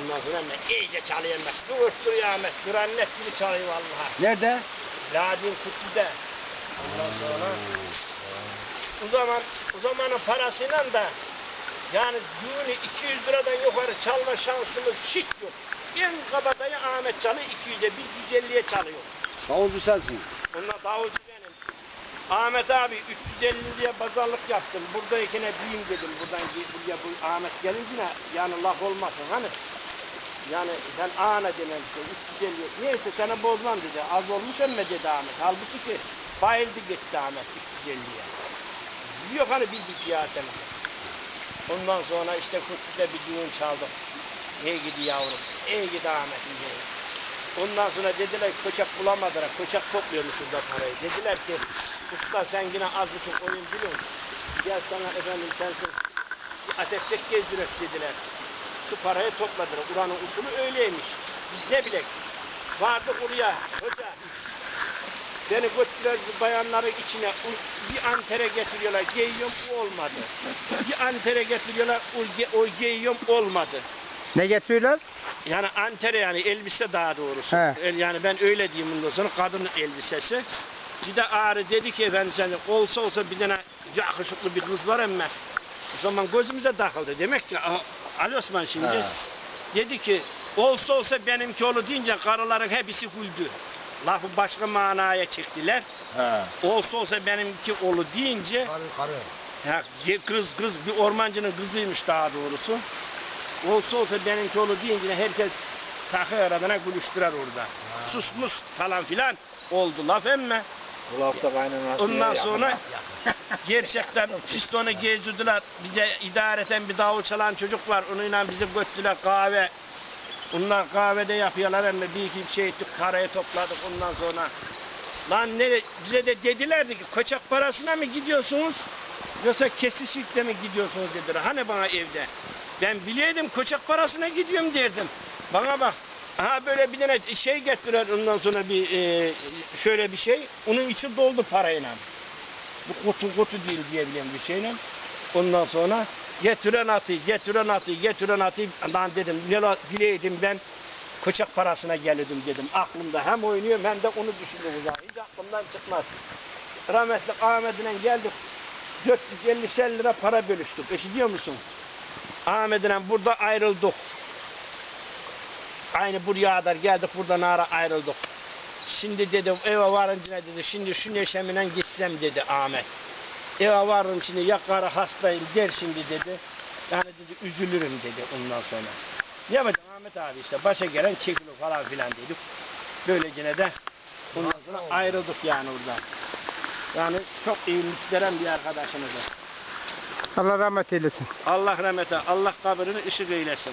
Ondan sonra Ahmet iyice çalıyor Ahmet. Kıvırttırıyor Ahmet. Grannet gibi çalıyor vallahi. Nerede? Ladin Kutlu'da. Ondan sonra o zaman o zamanın parasıyla da yani düğünü 200 liradan yukarı çalma şansımız hiç yok. En kabadayı Ahmet çalıyor 200'e biz 150'ye çalıyor. Davulcu sensin. Onlar davulcu benim. Ahmet abi 350 diye pazarlık yaptım. Buradakine diyeyim dedim. Buradan buraya bu Ahmet gelince yani laf olmasın hani. Yani sen ana dememişsin 350. Neyse sana bozmam dedi. Az olmuş emme dedi Ahmet. Halbuki ki bayıldı gitti Ahmet 350'ye. Yok hani bildik ya sen. Ondan sonra işte Kutlu'da bir düğün çaldık. İyi gidi yavrum. İyi gidi Ahmet'im diye. Ondan sonra dediler ki koçak bulamadılar. Koçak topluyormuş şurada parayı. Dediler ki usta sen yine az buçuk oyun biliyorsun. Gel sana efendim sensin bir ateşçek gezdirek dediler. Şu parayı topladılar. Uranın usulü öyleymiş. Biz ne bilek. Vardık oraya. Hoca Beni götürdüler bayanları içine bir antere getiriyorlar. Giyiyorum olmadı. Bir antere getiriyorlar o, ge- o giyiyorum olmadı. Ne getiriyorlar? Yani antere yani elbise daha doğrusu. He. Yani ben öyle diyeyim bundan sonra kadın elbisesi. Bir de ağrı dedi ki efendim sen olsa olsa bir tane yakışıklı bir kız var ama o zaman gözümüze takıldı. Demek ki a- Ali Osman şimdi He. dedi ki olsa olsa benimki olur deyince karıların hepsi güldü. Lafı başka manaya çektiler. He. Olsa olsa benimki olur deyince Karı karı. ya ge- kız kız bir ormancının kızıymış daha doğrusu. Olsa olsa benimki olur deyince herkes takı aradına gülüştürer orada. Susmuş falan filan oldu laf emme. Bu lafta kaynanası. Ondan sonra gerçekten pistonu gezdirdiler. Bize idareten bir davul çalan çocuk var. Onunla bizi götürdüler kahve. Onlar kahvede yapıyorlar ama bir iki şey ettik, parayı topladık ondan sonra. Lan ne, bize de dedilerdi ki kaçak parasına mı gidiyorsunuz? Yoksa kesişikle mi gidiyorsunuz dediler. Hani bana evde. Ben bileydim kaçak parasına gidiyorum derdim. Bana bak. Ha böyle bir tane şey getirir ondan sonra bir e, şöyle bir şey. Onun içi doldu parayla. Bu kutu kutu değil diyebilirim bir şeyle. Ondan sonra getiren atı, getiren atı, getiren atı. Lan dedim ne bileydim ben koçak parasına gelirdim dedim. Aklımda hem oynuyorum hem de onu. Ya. Hiç aklımdan çıkmaz. Rahmetli Ahmet'le geldik. 450 lira para bölüştük. Eşitiyor musun? Ahmet'le burada ayrıldık. Aynı buraya kadar geldik buradan ara ayrıldık. Şimdi dedim eve varınca dedi şimdi şu neşemle gitsem dedi Ahmet. Eve varırım şimdi ya karı hastayım der şimdi dedi. Yani dedi üzülürüm dedi ondan sonra. Ne yapacağım Ahmet abi işte başa gelen çekilir falan filan dedik. Böylece de ondan sonra ayrıldık yani oradan. Yani çok iyi müsterem bir arkadaşımız. Allah rahmet eylesin. Allah rahmete, Allah kabrini ışık eylesin.